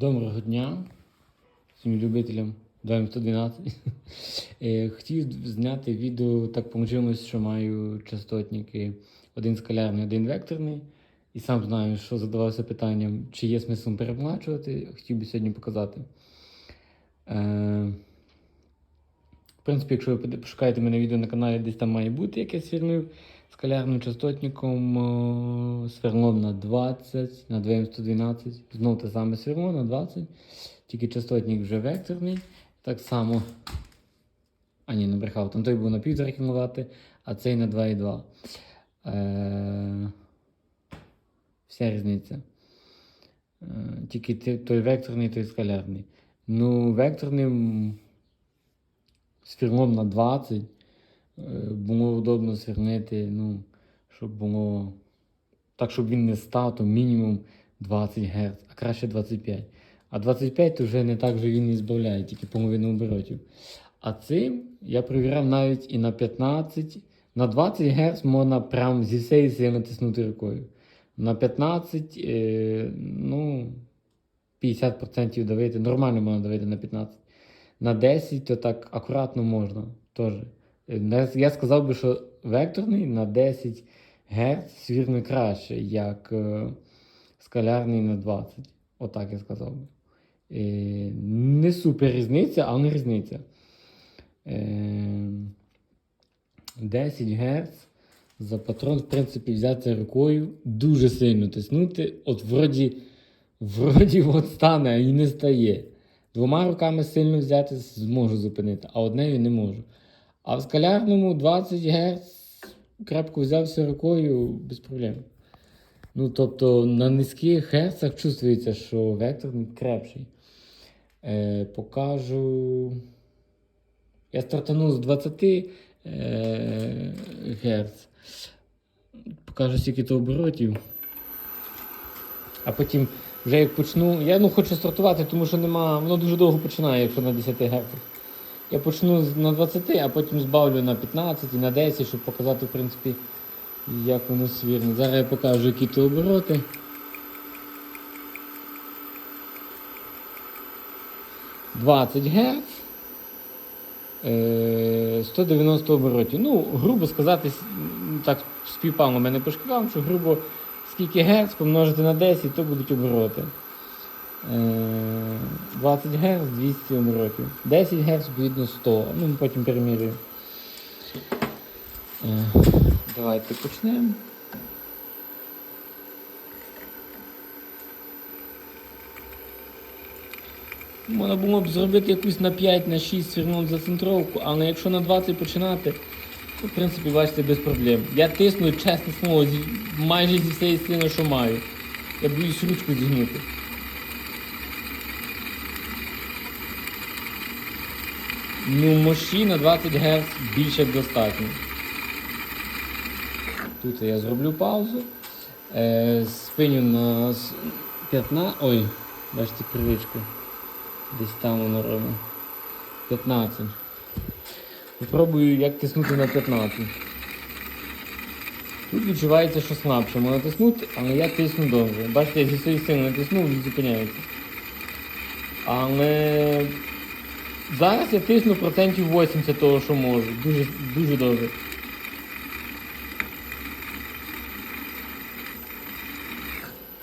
Доброго дня всім любителям ДМ 112. Е, Хотів зняти відео, так получилось, що маю частотники один скалярний, один векторний. І сам знаю, що задавався питанням, чи є смисл переплачувати. Хотів би сьогодні показати. Е, В принципі, якщо ви пошукаєте мене відео на каналі, десь там має бути якесь сверлив скалярним частотником о, сверлом на 20, на 2М112. Знову те саме сверло на 20. Тільки частотник вже векторний. Так само. А ні, не брехав. Там той був на 1,5 кВт, а цей на 2,2. Е... Вся різниця. Е... Тільки той векторний, той скалярний. Ну, векторним сверлом на 20 е, було удобно сверлити, ну, щоб було так, щоб він не став, то мінімум 20 Гц, а краще 25. А 25 то вже не так же він і збавляє, тільки половину оборотів. А цим я перевіряв навіть і на 15, на 20 Гц можна прям зі всієї сили натиснути рукою. На 15, е, ну, 50% давити, нормально можна давити на 15. На 10 то так акуратно можна теж. Е, Я сказав би, що векторний на 10 Гц свірно краще, як е, скалярний на 20. Отак я сказав би. Е, не супер різниця, але не різниця. Е, 10 Гц за патрон, в принципі, взяти рукою, дуже сильно тиснути. От вроді, вроді от стане, а і не стає. Двома руками сильно взяти зможу зупинити, а однею не можу. А в скалярному 20 Гц крепко взявся рукою без проблем. Ну, тобто на низьких герцах чувствується, що вектор крепший. Е, покажу. Я стартанув з 20 е, Гц. Покажу скільки то оборотів. А потім вже як почну. Я ну, хочу стартувати, тому що нема. Воно дуже довго починає, якщо на 10 Гц. Я почну на 20, а потім збавлю на 15 і на 10, щоб показати, в принципі, як воно свірне. Зараз я покажу, які то обороти. Двадцять Гц. Е, 190 оборотів. Ну, грубо сказати, так співпало мене по що грубо скільки Гц помножити на 10, то будуть обороти. Е, 20 Гц 200 оборотів. 10 Гц відповідно 100. Ну, потім перемірюю. Е, Давайте почнемо. Можна було б зробити якусь на 5, на 6 свернути за центровку, але якщо на 20 починати, то в принципі бачите без проблем. Я тисну, чесне слово, майже зі всієї сили, що маю. Я боюсь ручку зігнути. Ну, мощі на 20 Гц більше достатньо. Тут я зроблю паузу. Е, спиню на 15. Ой, бачите, привичку. Десь там воно робить. 15. Попробую як тиснути на 15. Тут відчувається, що слабше можна тиснути, але я тисну довго. Бачите, я зі своєї сили натиснув, він зупиняється. Але зараз я тисну процентів 80 того, що можу. Дуже, дуже добре.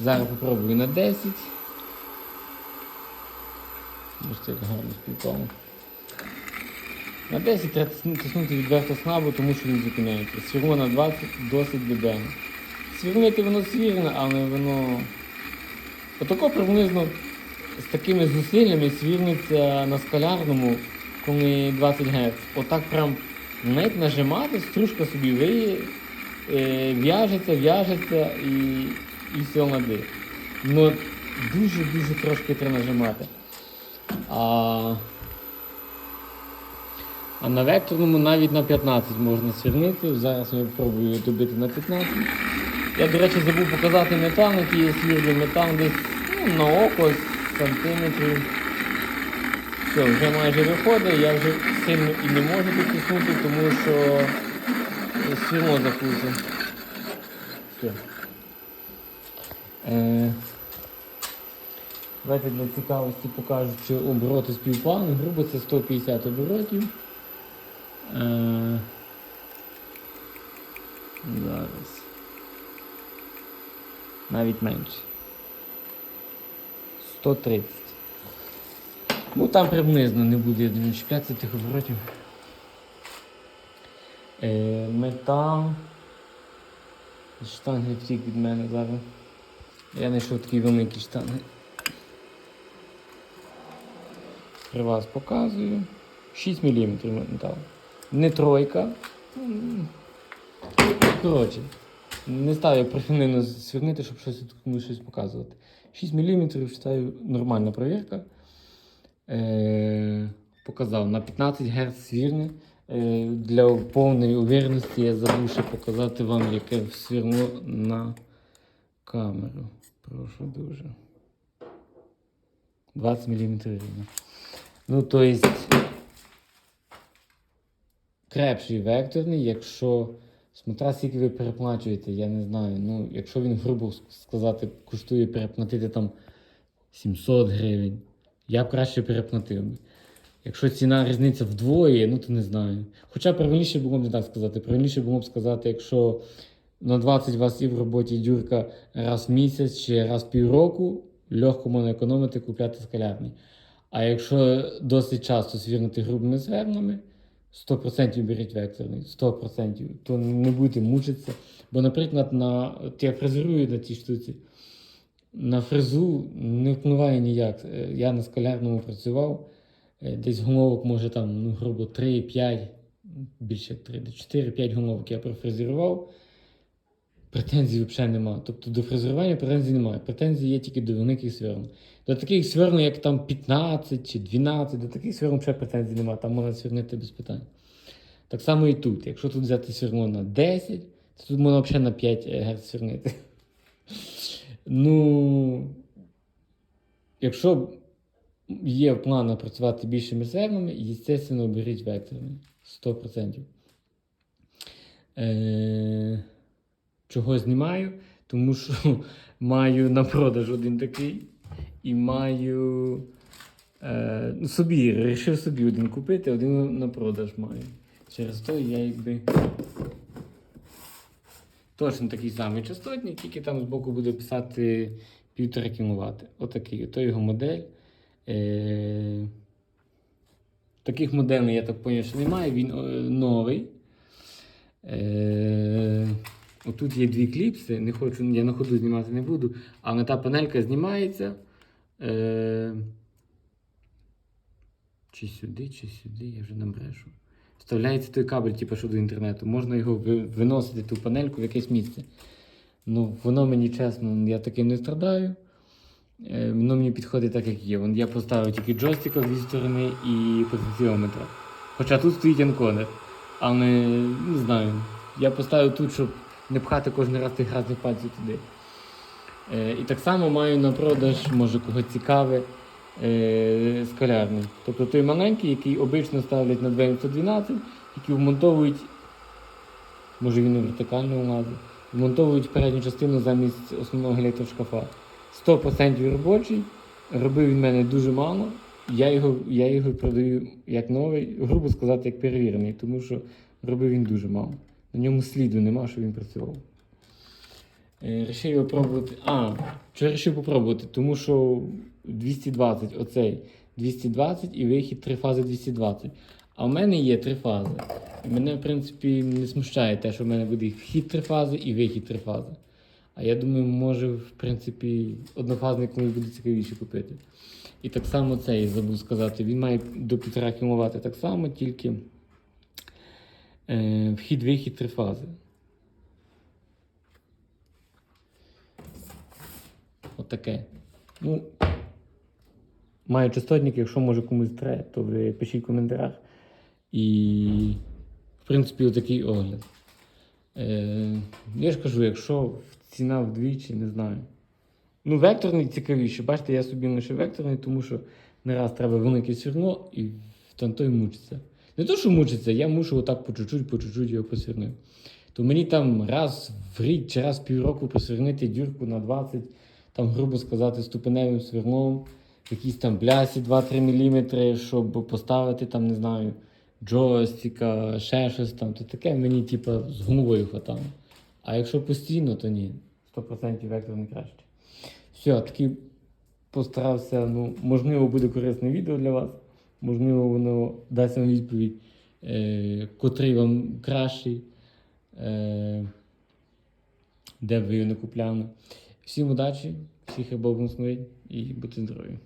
Зараз попробую на 10. Бачите, як гарно співпало. На 10 треба тиснути відверто слабо, тому що він зупиняється. Свірло на 20 досить дебельно. Свірлити воно свірне, але воно. Отако приблизно з такими зусиллями свірниться на скалярному, коли 20 Гц. Отак прям навіть нажимати, стружка собі виє, е, в'яжеться, в'яжеться і, і все на дих. Ну дуже-дуже трошки треба нажимати. А, а на векторному навіть на 15 можна свірнити. Зараз я спробую добити на 15. Я, до речі, забув показати метал, який я свірлю. Метал десь ну, на око сантиметрів. Все, вже майже виходить, я вже сильно і не можу дотиснути, тому що світло закручу. Все. Е, Давайте для цікавості покажу, чи обороти співпали. Грубо це 150 оборотів. Е, зараз. Навіть менше. 130. Ну там приблизно не буде, я думаю, чіплятися тих оборотів. Е, метал. Штанги втік від мене зараз. Я знайшов такі великі штанги. При вас показую. 6 мм метал. Не тройка. Коротше, не став я прихильно щоб щось комусь щось показувати. 6 мм вважаю нормальна провірка. Е, показав на 15 Гц свірне. Для повної уверенності я забув ще показати вам, яке свірло на камеру. Прошу дуже. 20 мм рівно. Ну, то есть крепший векторний, якщо смотря скільки ви переплачуєте, я не знаю. Ну, якщо він, грубо сказати, коштує переплатити там 700 гривень, я б краще переплатив би. Якщо ціна різниця вдвоє, ну то не знаю. Хоча правильніше було б не так сказати. Правильніше було б сказати, якщо на 20 у вас і в роботі дюрка раз в місяць чи раз в півроку, легко можна економити, купляти скалярний. А якщо досить часто свірнути грубими звернами, 100% беріть векторний, 100%, то не будете мучитися. Бо, наприклад, на, я фрезерую на цій штуці, на фрезу не впливає ніяк. Е, Я на скалярному працював, е, десь гумовок, може там, ну, грубо 3-5, більше 3, 4-5 гумовок я профрезерував. Претензій взагалі немає. Тобто до фрезерування претензій немає. Претензії є тільки до великих сверн. До таких сверн, як там 15 чи 12, до таких сверн взагалі претензій немає. Там можна свернити без питань. Так само і тут. Якщо тут взяти сверно на 10, то тут можна взагалі на 5 Гц свернити. Ну, якщо є в планах працювати більшими свернами, звісно, беріть векторний. 100%. Е- Чого знімаю? Тому що маю на продаж один такий. І маю е, ну, собі, вирішив собі один купити, один на продаж маю. Через то я якби. Точно такий самий частотник, тільки там збоку буде писати 1,5 кВт. Отакий. Ото його модель. Е, таких моделей, я так зрозумів, що немає. Він е, новий. Е, Отут є дві кліпси, не хочу, я на ходу знімати не буду, але та панелька знімається. Е... Чи сюди, чи сюди, я вже набрешу. Вставляється той кабель, типу, що до інтернету. Можна його виносити, ту панельку в якесь місце. Ну, воно мені чесно, я таким не страдаю. Е, воно мені підходить так, як є. Вон Я поставив тільки джойстика в дві сторони і потенціометр. Хоча тут стоїть анконер. Але не знаю. Я поставив тут, щоб не пхати кожен раз тих разних пальців туди. Е, і так само маю на продаж, може кого цікаве, е, скалярний. Тобто той маленький, який обично ставлять на 912, який вмонтовують, може він і вертикально влазить, вмонтовують передню частину замість основного електрошкафа. 100% робочий. Робив він мене дуже мало. Я його, я його продаю як новий, грубо сказати, як перевірений, тому що робив він дуже мало. На ньому сліду нема, що він працював. Е, Рішив його пробувати. А, що я попробувати? Тому що 220, оцей 220 і вихід три фази 220. А в мене є три фази. І мене, в принципі, не смущає те, що в мене буде вхід три фази і вихід три фази. А я думаю, може, в принципі, однофазний комусь буде цікавіше купити. І так само цей забув сказати. Він має до 1,5 кВт так само, тільки вхід-вихід три фази. Отаке. Ну, маю частотник, якщо може комусь треба, то ви пишіть в коментарях. І, в принципі, отакий огляд. Е, я ж кажу, якщо ціна вдвічі, не знаю. Ну, векторний цікавіше. Бачите, я собі лише векторний, тому що не раз треба велике сверно і там той мучиться. Не то, що мучиться, я мушу отак по чуть-чуть, по чуть-чуть його посвірнити. То мені там раз в рік чи раз в півроку посвірнити дюрку на 20 там, грубо сказати, ступеневим сверлом, якісь там блясі 2-3 мм, щоб поставити там, не знаю, джойстика, ще щось там, то таке мені, типу, з гумовою хватало. А якщо постійно, то ні. 100% вектор не краще. Все, таки постарався, ну, можливо, буде корисне відео для вас. Можливо, воно дасть вам відповідь, е, котрий вам кращий, е, де б ви його не купляли. Всім удачі, всіх Бог і будьте здорові.